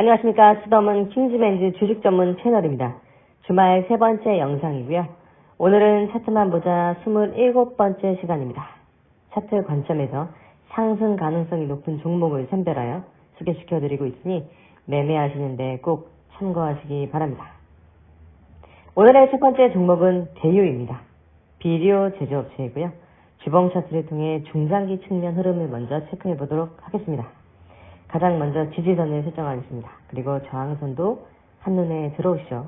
안녕하십니까. 수덤은 킹즈맨즈 주식 전문 채널입니다. 주말 세 번째 영상이고요. 오늘은 차트만 보자 27번째 시간입니다. 차트 관점에서 상승 가능성이 높은 종목을 선별하여 소개시켜드리고 있으니 매매하시는데 꼭 참고하시기 바랍니다. 오늘의 첫 번째 종목은 대유입니다. 비디오 제조업체이고요. 주봉 차트를 통해 중장기 측면 흐름을 먼저 체크해 보도록 하겠습니다. 가장 먼저 지지선을 설정하겠습니다. 그리고 저항선도 한눈에 들어오시죠.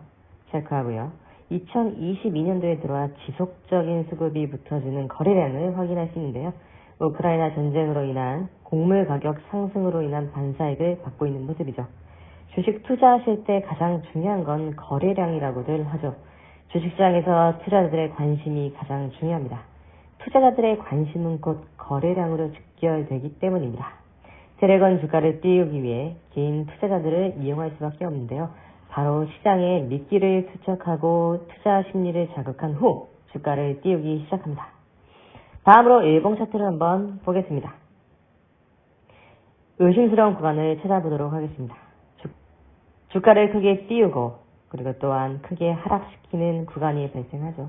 체크하고요. 2022년도에 들어와 지속적인 수급이 붙어주는 거래량을 있는데요. 우크라이나 전쟁으로 인한 곡물 가격 상승으로 인한 반사익을 받고 있는 모습이죠. 주식 투자하실 때 가장 중요한 건 거래량이라고들 하죠. 주식시장에서 투자자들의 관심이 가장 중요합니다. 투자자들의 관심은 곧 거래량으로 직결되기 때문입니다. 세력은 주가를 띄우기 위해 개인 투자자들을 이용할 수밖에 없는데요. 바로 시장의 미끼를 투척하고 투자 심리를 자극한 후 주가를 띄우기 시작합니다. 다음으로 일봉 차트를 한번 보겠습니다. 의심스러운 구간을 찾아보도록 하겠습니다. 주, 가를 크게 띄우고 그리고 또한 크게 하락시키는 구간이 발생하죠.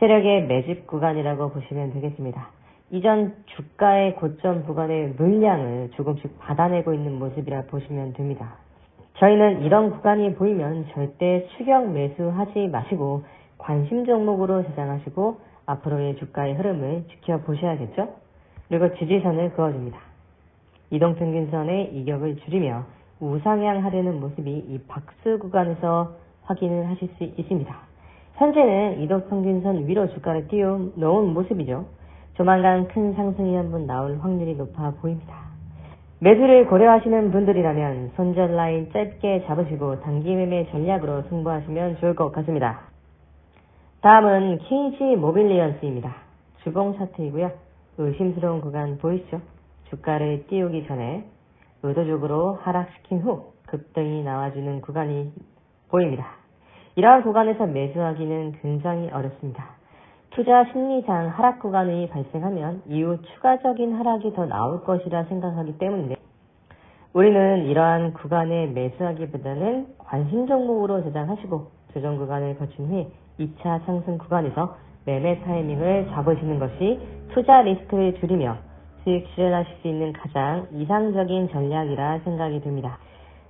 세력의 매집 구간이라고 보시면 되겠습니다. 이전 주가의 고점 구간의 물량을 조금씩 받아내고 있는 모습이라 보시면 됩니다. 저희는 이런 구간이 보이면 절대 추격 매수하지 마시고 관심 종목으로 저장하시고 앞으로의 주가의 흐름을 지켜보셔야겠죠? 그리고 지지선을 그어줍니다. 이동평균선의 이격을 줄이며 우상향 하려는 모습이 이 박스 구간에서 확인을 하실 수 있습니다. 현재는 이동평균선 위로 주가를 띄워 놓은 모습이죠. 조만간 큰 상승이 한번 나올 확률이 높아 보입니다. 매수를 고려하시는 분들이라면 손절 라인 짧게 잡으시고 단기 매매 전략으로 승부하시면 좋을 것 같습니다. 다음은 KG 모빌리언스입니다. 주봉 차트이고요. 의심스러운 구간 보이시죠? 주가를 띄우기 전에 의도적으로 하락시킨 후 급등이 나와주는 구간이 보입니다. 이러한 구간에서 매수하기는 굉장히 어렵습니다. 투자 심리상 하락 구간이 발생하면 이후 추가적인 하락이 더 나올 것이라 생각하기 때문에 우리는 이러한 구간에 매수하기보다는 관심 종목으로 저장하시고 조정 구간을 거친 후에 2차 상승 구간에서 매매 타이밍을 잡으시는 것이 투자 리스크를 줄이며 수익 실현하실 수 있는 가장 이상적인 전략이라 생각이 듭니다.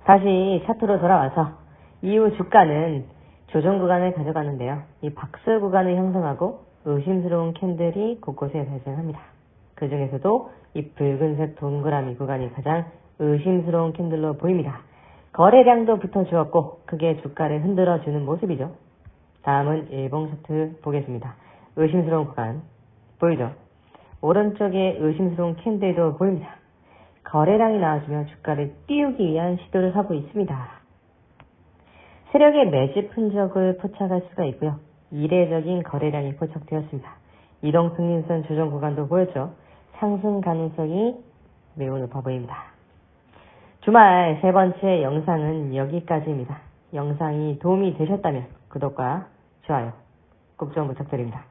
다시 차트로 돌아와서 이후 주가는 조정 구간을 가져가는데요. 이 박스 구간을 형성하고 의심스러운 캔들이 곳곳에 발생합니다. 그 중에서도 이 붉은색 동그라미 구간이 가장 의심스러운 캔들로 보입니다. 거래량도 붙어주었고 크게 주가를 흔들어주는 모습이죠. 다음은 일봉 차트 보겠습니다. 의심스러운 구간 보이죠? 오른쪽에 의심스러운 캔들도 보입니다. 거래량이 나와주며 주가를 띄우기 위한 시도를 하고 있습니다. 세력의 매집 흔적을 포착할 수가 있고요. 이례적인 거래량이 포착되었습니다. 이동평균선 조정 구간도 보였죠. 상승 가능성이 매우 높아 보입니다. 주말 세 번째 영상은 여기까지입니다. 영상이 도움이 되셨다면 구독과 좋아요 꼭 좀 부탁드립니다.